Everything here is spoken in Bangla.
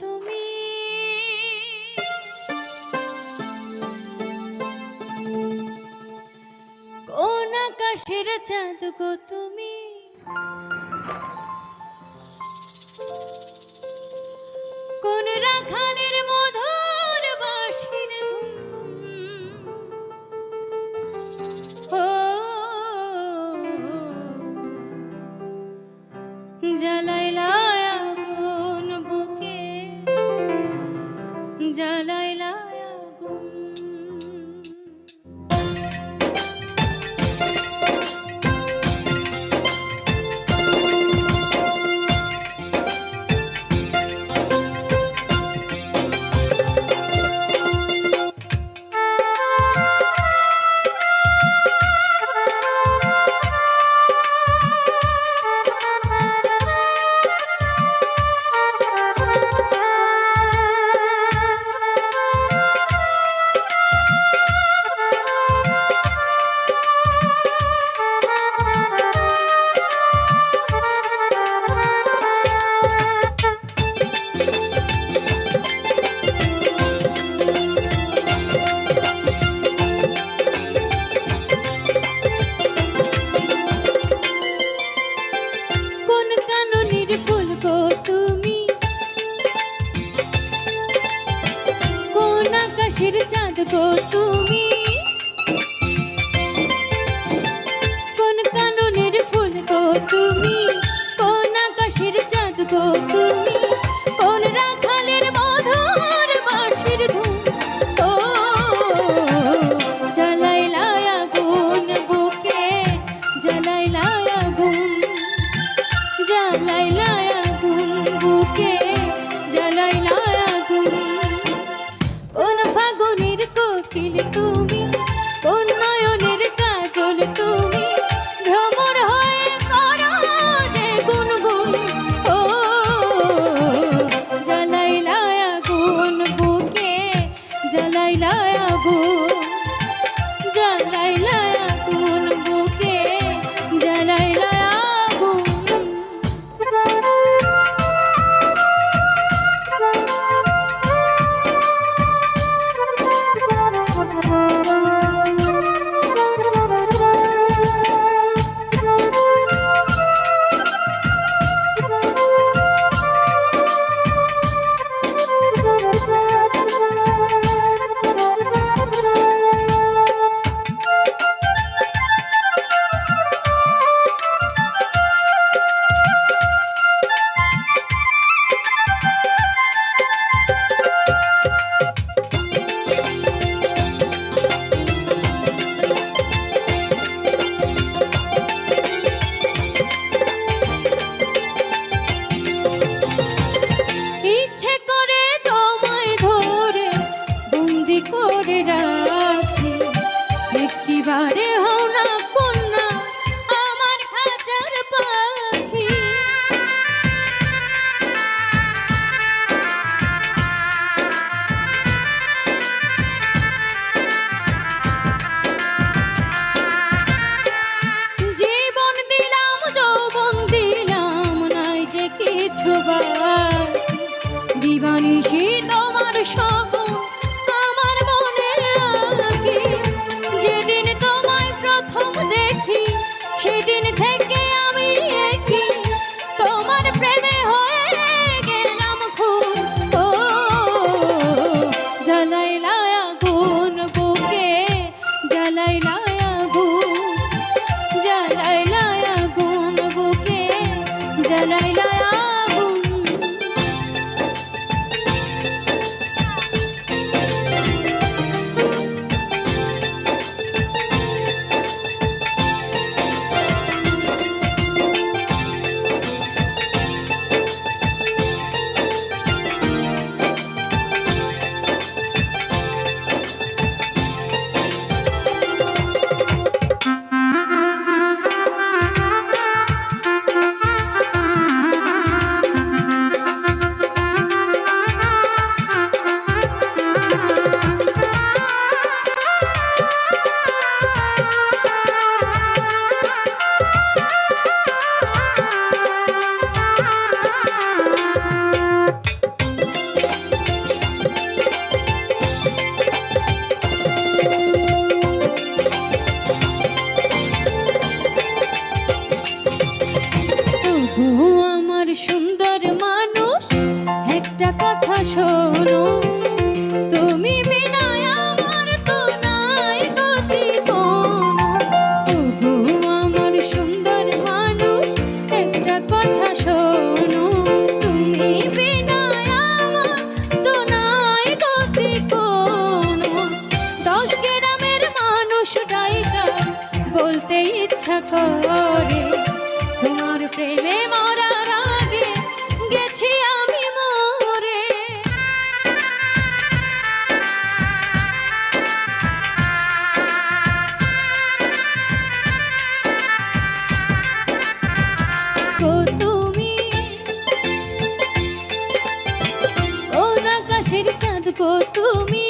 তুমি। কোন আকাশের চাঁদ গো তুমি? আকাশের চাঁদ গো তুমি। কোন কাননের ফুল গো তুমি কোন আকাশের চাঁদ গো রইল ও আমার সুন্দর মানুষ, একটা কথা শোনো। তুমি বিনা আমার তো নাই গতি ও আমার সুন্দর মানুষ, একটা কথা শোনো। তুমি বিনা আমার তো নাই গতি কোনো দশ গ্রামের মানুষ ডাইকা, বলতে ইচ্ছা কর। আকাশের চাঁদ গো তুমি।